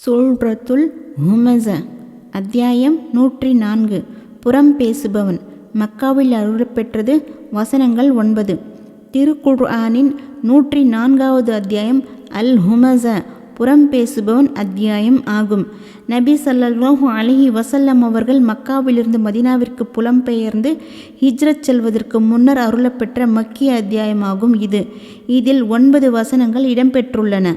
சூழ்ரத்துல் ஹுமஸ அத்தியாயம் நூற்றி நான்கு புறம் பேசுபவன். மக்காவில் அருளப்பெற்றது வசனங்கள் ஒன்பது. திருக்குர்ஆனின் நூற்றி நான்காவது அத்தியாயம் அல் ஹுமச புறம் பேசுபவன் அத்தியாயம் ஆகும். நபி ஸல்லல்லாஹு அலஹி வசல்லம் அவர்கள் மக்காவிலிருந்து மதீனாவிற்கு புலம்பெயர்ந்து ஹிஜ்ரத் செல்வதற்கு முன்னர் அருளப்பெற்ற மக்கிய அத்தியாயமாகும் இது. இதில் ஒன்பது வசனங்கள் இடம்பெற்றுள்ளன.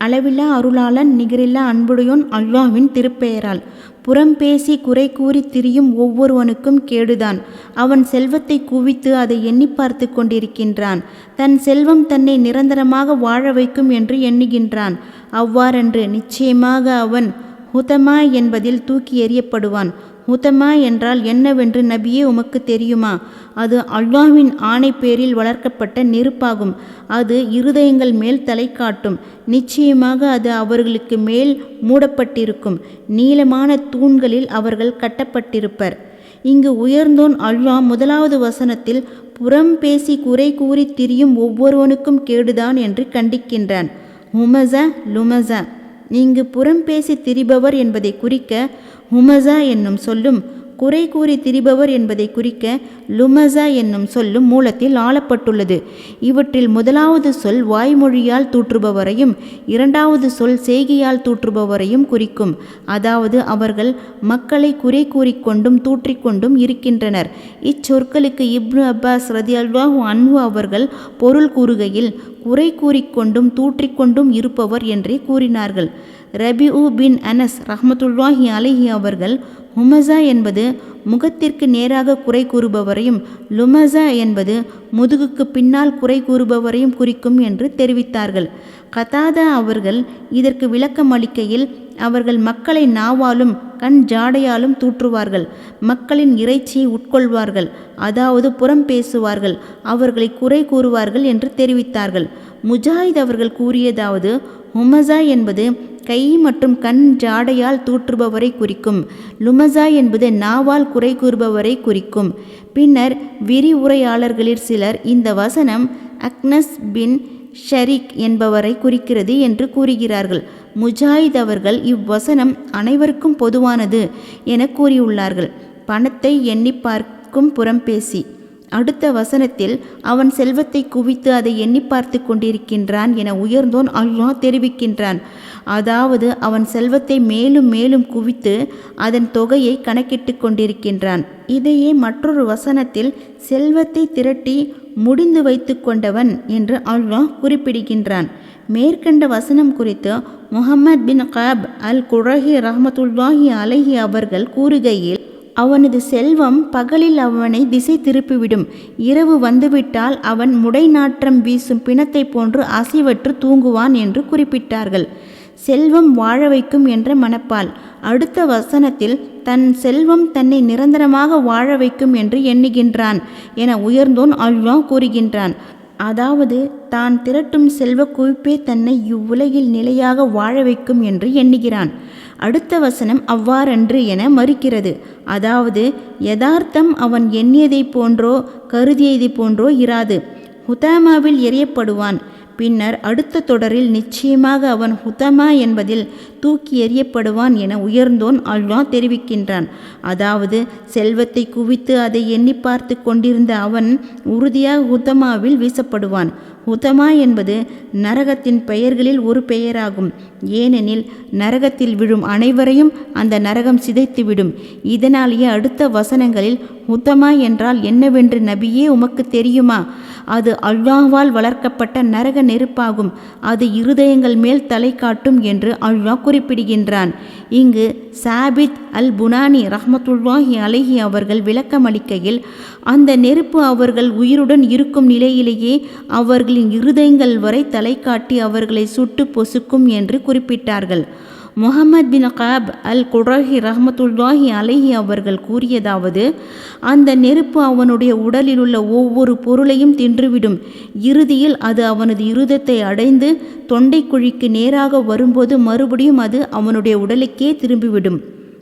அளவில்லா அருளாளன் நிகரில்லா அன்புடையோன் அல்லாவின் திருப்பெயரால். புறம் பேசி குறை கூறி திரியும் ஒவ்வொருவனுக்கும் கேடுதான். அவன் செல்வத்தை குவித்து அதை எண்ணி பார்த்து கொண்டிருக்கின்றான். தன் செல்வம் தன்னை நிரந்தரமாக வாழ வைக்கும் என்று எண்ணுகின்றான். அவ்வாறன்று நிச்சயமாக அவன் ஹுதமா என்பதில் தூக்கி எறியப்படுவான். ஹுதமா என்றால் என்னவென்று நபியே உமக்கு தெரியுமா? அது அல்லாஹ்வின் ஆணை பேரில் வளர்க்கப்பட்ட நெருப்பாகும். அது இருதயங்கள் மேல் தலை காட்டும். நிச்சயமாக அது அவர்களுக்கு மேல் மூடப்பட்டிருக்கும். நீளமான தூண்களில் அவர்கள் கட்டப்பட்டிருப்பர். இங்கு உயர்ந்தோன் அல்வா முதலாவது வசனத்தில் புறம் பேசி குறை கூறி திரியும் ஒவ்வொருவனுக்கும் கேடுதான் என்று கண்டிக்கின்றான். உமச லுமச இங்கு புறம் பேசி திரிபவர் என்பதை குறிக்க ஹுமசா என்னும் சொல்லும் குறை கூறி திரிபவர் என்பதை குறிக்க லுமஸா என்னும் சொல்லும் மூலத்தில் ஆளப்பட்டுள்ளது. இவற்றில் முதலாவது சொல் வாய்மொழியால் தூற்றுபவரையும் இரண்டாவது சொல் செய்கையால் தூற்றுபவரையும் குறிக்கும். அதாவது அவர்கள் மக்களை குறை கூறிக்கொண்டும் தூற்றிக்கொண்டும் இருக்கின்றனர். இச்சொற்களுக்கு இப்னு அப்பாஸ் ரதி அல்வாஹு அன்ஹு அவர்கள் பொருள் கூறுகையில் குறை கூறிக்கொண்டும் தூற்றிக்கொண்டும் இருப்பவர் என்றே கூறினார்கள். ரபிஉ பின் அனஸ் ரஹமத்துல்லாஹி அலிஹி அவர்கள் ஹுமஸா என்பது முகத்திற்கு நேராக குறை கூறுபவரையும் லுமஸா என்பது முதுகுக்கு பின்னால் குறை கூறுபவரையும் குறிக்கும் என்று தெரிவித்தார்கள். கதாதா அவர்கள் இதற்கு விளக்கம் அளிக்கையில் அவர்கள் மக்களை நாவாலும் கண் ஜாடையாலும் தூற்றுவார்கள். மக்களின் இறைச்சியை உட்கொள்வார்கள். அதாவது புறம் பேசுவார்கள். அவர்களை குறை கூறுவார்கள் என்று தெரிவித்தார்கள். முஜாஹித் அவர்கள் கூறியதாவது ஹுமஸா என்பது கை மற்றும் கண் ஜாடையால் தூற்றுபவரை குறிக்கும். லுமசா என்பது நாவால் குறை கூறுபவரை குறிக்கும். பின்னர் விரிவுரையாளர்களில் சிலர் இந்த வசனம் அக்னஸ் பின் ஷரிக் என்பவரை குறிக்கிறது என்று கூறுகிறார்கள். முஜாஹித் அவர்கள் இவ்வசனம் அனைவருக்கும் பொதுவானது என கூறியுள்ளார்கள். பணத்தை எண்ணி பார்க்கும் புறம்பேசி அடுத்த வசனத்தில் அவன் செல்வத்தை குவித்து அதை எண்ணி பார்த்து கொண்டிருக்கின்றான் என உயர்ந்தோன் அல்லாஹ் தெரிவிக்கின்றான். அதாவது அவன் செல்வத்தை மேலும் மேலும் குவித்து அதன் தொகையை கணக்கிட்டு கொண்டிருக்கின்றான். இதையே மற்றொரு வசனத்தில் செல்வத்தை திரட்டி முடிந்து வைத்து கொண்டவன் என்று அல்லாஹ் குறிப்பிடுகின்றான். மேற்கண்ட வசனம் குறித்து முகமது பின் காப் அல் குரஹி ரஹமத்துல்லாஹி அலஹி அவர்கள் கூறுகையில் அவனது செல்வம் பகலில் அவனை திசை திருப்பிவிடும். இரவு வந்துவிட்டால் அவன் முடை நாற்றம் வீசும் பிணத்தை போன்று அசைவற்று தூங்குவான் என்று குறிப்பிட்டார்கள். செல்வம் வாழ வைக்கும் என்ற மனப்பால். அடுத்த வசனத்தில் தன் செல்வம் தன்னை நிரந்தரமாக வாழ வைக்கும் என்று எண்ணுகின்றான் என உயர்ந்தோன் அல்வா கூறுகின்றான். அதாவது தான் திரட்டும் செல்வ குவிப்பே தன்னை இவ்வுலகில் நிலையாக வாழ வைக்கும் என்று எண்ணுகிறான். அடுத்த வசனம் அவ்வாறன்று என மறுக்கிறது. அதாவது யதார்த்தம் அவன் எண்ணியதைப் போன்றோ கருதியதைப் போன்றோ இராது. ஹுதாமாவில் எறியப்படுவான். பின்னர் அடுத்த தொடரில் நிச்சயமாக அவன் ஹுதமா என்பதில் தூக்கி எறியப்படுவான் என உயர்ந்தோன் அல்வா தெரிவிக்கின்றான். அதாவது செல்வத்தை குவித்து அதை எண்ணி பார்த்து கொண்டிருந்த அவன் உறுதியாக ஹுத்தமாவில் வீசப்படுவான். ஹுத்தமா என்பது நரகத்தின் பெயர்களில் ஒரு பெயராகும். ஏனெனில் நரகத்தில் விழும் அனைவரையும் அந்த நரகம் சிதைத்துவிடும். இதனாலேயே அடுத்த வசனங்களில் ஹுத்தமா என்றால் என்னவென்று நபியே உமக்கு தெரியுமா? அது அல்வாவால் வளர்க்கப்பட்ட நரக நெருப்பாகும். அது இருதயங்கள் மேல் தலை காட்டும் என்று அல்வா குறிப்பிடுகின்றான். இங்கு சாபித் அல் புனானி ரஹமத்துல்லாஹி அலஹி அவர்கள் விளக்கமளிக்கையில் அந்த நெருப்பு அவர்கள் உயிருடன் இருக்கும் நிலையிலேயே அவர்களின் இருதயங்கள் வரை தலை காட்டி அவர்களை சுட்டு பொசுக்கும் என்று குறிப்பிட்டார்கள். முகமது பின் காப் அல் குரஹி ரஹமத்துல்லாஹி அலஹி அவர்கள் கூறியதாவது அந்த நெருப்பு அவனுடைய உடலில் உள்ள ஒவ்வொரு பொருளையும் தின்றுவிடும். இறுதியில் அது அவனது இருதத்தை அடைந்து தொண்டைக்குழிக்கு நேராக வரும்போது மறுபடியும் அது அவனுடைய உடலுக்கே திரும்பிவிடும்.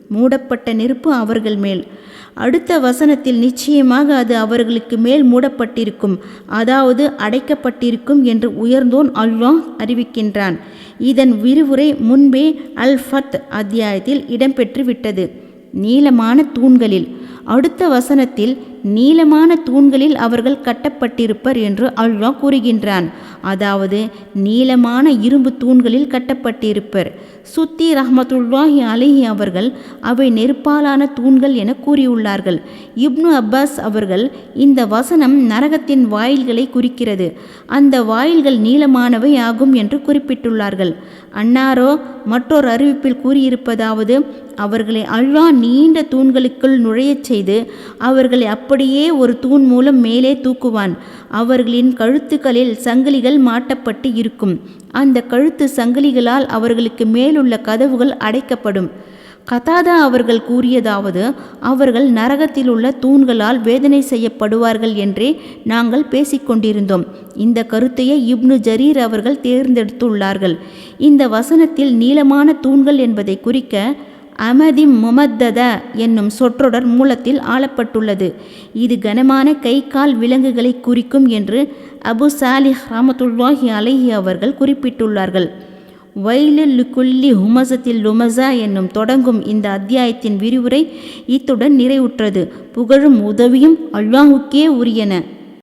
மூடப்பட்ட நெருப்பு அவர்கள் மேல். அடுத்த வசனத்தில் நிச்சயமாக அது அவர்களுக்கு மேல் மூடப்பட்டிருக்கும். அதாவது அடைக்கப்பட்டிருக்கும் என்று உயர்ந்தோன் அல்வாஹ் அறிவிக்கின்றான். இதன் விரிவுரை முன்பே அல் ஃபத் அத்தியாயத்தில் இடம்பெற்று விட்டது நீளமான தூண்களில். அடுத்த வசனத்தில் நீளமான தூண்களில் அவர்கள் கட்டப்பட்டிருப்பர் என்று அல்வா கூறுகின்றான். அதாவது நீளமான இரும்பு தூண்களில் கட்டப்பட்டிருப்பர். சுத்தி ரஹமத்துல்லாஹி அலிஹி அவர்கள் அவை நெருப்பாலான தூண்கள் என கூறியுள்ளார்கள். இப்னு அப்பாஸ் அவர்கள் இந்த வசனம் நரகத்தின் வாயில்களை குறிக்கிறது. அந்த வாயில்கள் நீளமானவை ஆகும் என்று குறிப்பிட்டுள்ளார்கள். அன்னாரோ மற்றொரு அறிவிப்பில் கூறியிருப்பதாவது அவர்களை அல்வா நீண்ட தூண்களுக்குள் நுழையச் செய்து அவர்களை அப்படியே ஒரு தூண் மூலம் மேலே தூக்குவான். அவர்களின் கழுத்துக்களில் சங்கிலிகள் மாட்டப்பட்டு இருக்கும். அந்த கழுத்து சங்கிலிகளால் அவர்களுக்கு மேலுள்ள கதவுகள் அடைக்கப்படும். கதாதா அவர்கள் கூறியதாவது அவர்கள் நரகத்தில் உள்ள தூண்களால் வேதனை செய்யப்படுவார்கள் என்றே நாங்கள் பேசிக்கொண்டிருந்தோம். இந்த கருத்தையே இப்னு ஜரீர் அவர்கள் தேர்ந்தெடுத்துள்ளார்கள். இந்த வசனத்தில் நீளமான தூண்கள் என்பதை குறிக்க அமதி முமத்தத என்னும் சொற்றொடர் மூலத்தில் ஆளப்பட்டுள்ளது. இது கனமான கை கால் விலங்குகளை குறிக்கும் என்று அபு சாலிஹ் ரஹமத்துல்லாஹி அலஹி அவர்கள் குறிப்பிட்டுள்ளார்கள். வைலு குல்லி ஹுமசத்தில் லுமசா என்னும் தொடங்கும் இந்த அத்தியாயத்தின் விரிவுரை இத்துடன் நிறைவுற்றது. புகழும் உதவியும் அல்லாஹுக்கே உரியன.